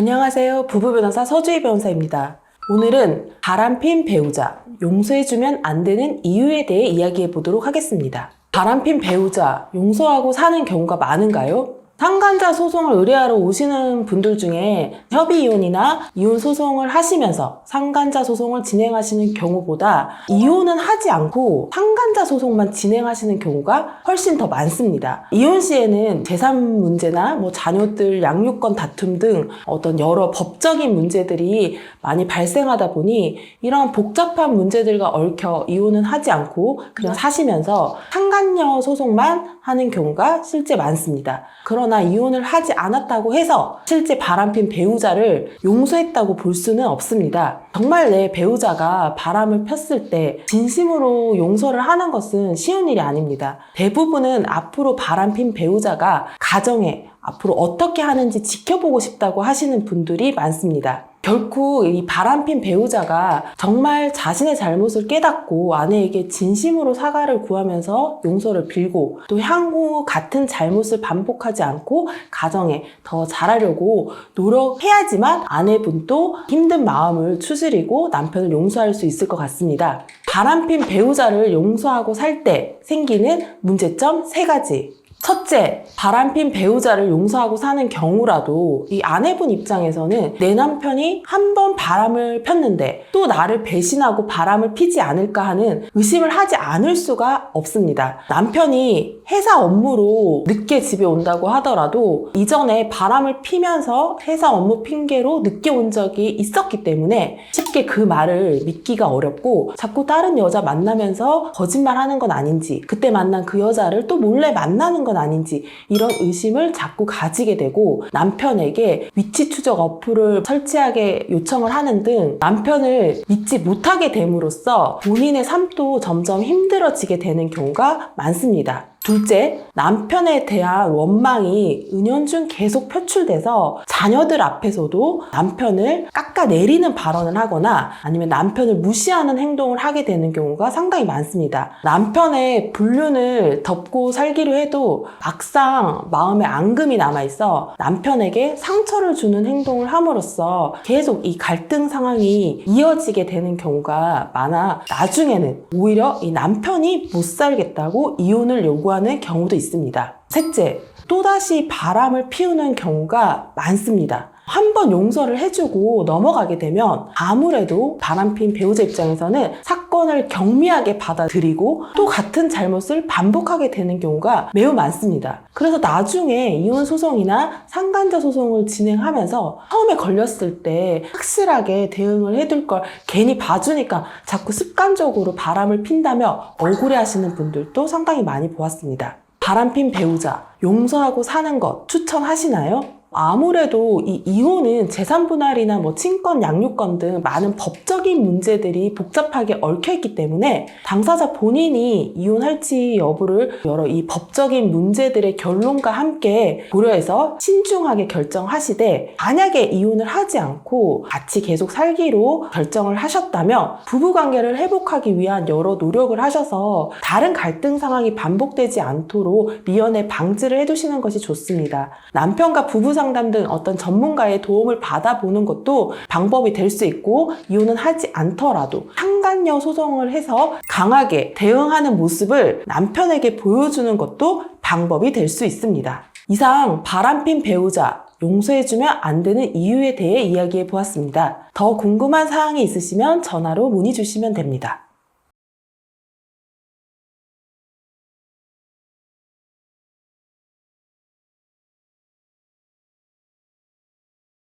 안녕하세요. 부부 변호사 서주희 변호사입니다. 오늘은 바람핀 배우자, 용서해주면 안 되는 이유에 대해 이야기해 보도록 하겠습니다. 바람핀 배우자, 용서하고 사는 경우가 많은가요? 상간자 소송을 의뢰하러 오시는 분들 중에 협의 이혼이나 이혼 소송을 하시면서 상간자 소송을 진행하시는 경우보다 이혼은 하지 않고 상간자 소송만 진행하시는 경우가 훨씬 더 많습니다. 이혼 시에는 재산 문제나 뭐 자녀들 양육권 다툼 등 어떤 여러 법적인 문제들이 많이 발생하다 보니 이런 복잡한 문제들과 얽혀 이혼은 하지 않고 그냥 사시면서 상간녀 소송만 하는 경우가 실제 많습니다. 그 러나 이혼을 하지 않았다고 해서 실제 바람핀 배우자를 용서했다고 볼 수는 없습니다. 정말 내 배우자가 바람을 폈을 때 진심으로 용서를 하는 것은 쉬운 일이 아닙니다. 대부분은 앞으로 바람핀 배우자가 가정에 앞으로 어떻게 하는지 지켜보고 싶다고 하시는 분들이 많습니다. 결코 이 바람핀 배우자가 정말 자신의 잘못을 깨닫고 아내에게 진심으로 사과를 구하면서 용서를 빌고 또 향후 같은 잘못을 반복하지 않고 가정에 더 잘하려고 노력해야지만 아내분도 힘든 마음을 추스리고 남편을 용서할 수 있을 것 같습니다. 바람핀 배우자를 용서하고 살 때 생기는 문제점 세 가지. 첫째, 바람핀 배우자를 용서하고 사는 경우라도 이 아내분 입장에서는 내 남편이 한 번 바람을 폈는데 또 나를 배신하고 바람을 피지 않을까 하는 의심을 하지 않을 수가 없습니다. 남편이 회사 업무로 늦게 집에 온다고 하더라도 이전에 바람을 피면서 회사 업무 핑계로 늦게 온 적이 있었기 때문에 쉽게 그 말을 믿기가 어렵고 자꾸 다른 여자 만나면서 거짓말 하는 건 아닌지 그때 만난 그 여자를 또 몰래 만나는 건 아닌지 이런 의심을 자꾸 가지게 되고 남편에게 위치 추적 어플을 설치하게 요청을 하는 등 남편을 믿지 못하게 됨으로써 본인의 삶도 점점 힘들어지게 되는 경우가 많습니다. 둘째, 남편에 대한 원망이 은연중 계속 표출돼서 자녀들 앞에서도 남편을 깎아내리는 발언을 하거나 아니면 남편을 무시하는 행동을 하게 되는 경우가 상당히 많습니다. 남편의 불륜을 덮고 살기로 해도 막상 마음에 앙금이 남아있어 남편에게 상처를 주는 행동을 함으로써 계속 이 갈등 상황이 이어지게 되는 경우가 많아 나중에는 오히려 이 남편이 못 살겠다고 이혼을 요구하 는 경우도 있습니다. 셋째, 또다시 바람을 피우는 경우가 많습니다. 한 번 용서를 해주고 넘어가게 되면 아무래도 바람핀 배우자 입장에서는 사건을 경미하게 받아들이고 또 같은 잘못을 반복하게 되는 경우가 매우 많습니다. 그래서 나중에 이혼 소송이나 상간자 소송을 진행하면서 처음에 걸렸을 때 확실하게 대응을 해둘 걸 괜히 봐주니까 자꾸 습관적으로 바람을 핀다며 억울해 하시는 분들도 상당히 많이 보았습니다. 바람핀 배우자, 용서하고 사는 것 추천하시나요? 아무래도 이 이혼은 재산 분할이나 뭐 친권, 양육권 등 많은 법적인 문제들이 복잡하게 얽혀 있기 때문에 당사자 본인이 이혼할지 여부를 여러 이 법적인 문제들의 결론과 함께 고려해서 신중하게 결정하시되 만약에 이혼을 하지 않고 같이 계속 살기로 결정을 하셨다면 부부 관계를 회복하기 위한 여러 노력을 하셔서 다른 갈등 상황이 반복되지 않도록 미연에 방지를 해두시는 것이 좋습니다. 남편과 부부 상담 등 어떤 전문가의 도움을 받아보는 것도 방법이 될 수 있고 이혼은 하지 않더라도 상간녀 소송을 해서 강하게 대응하는 모습을 남편에게 보여주는 것도 방법이 될 수 있습니다. 이상 바람핀 배우자 용서해주면 안 되는 이유에 대해 이야기해 보았습니다. 더 궁금한 사항이 있으시면 전화로 문의 주시면 됩니다.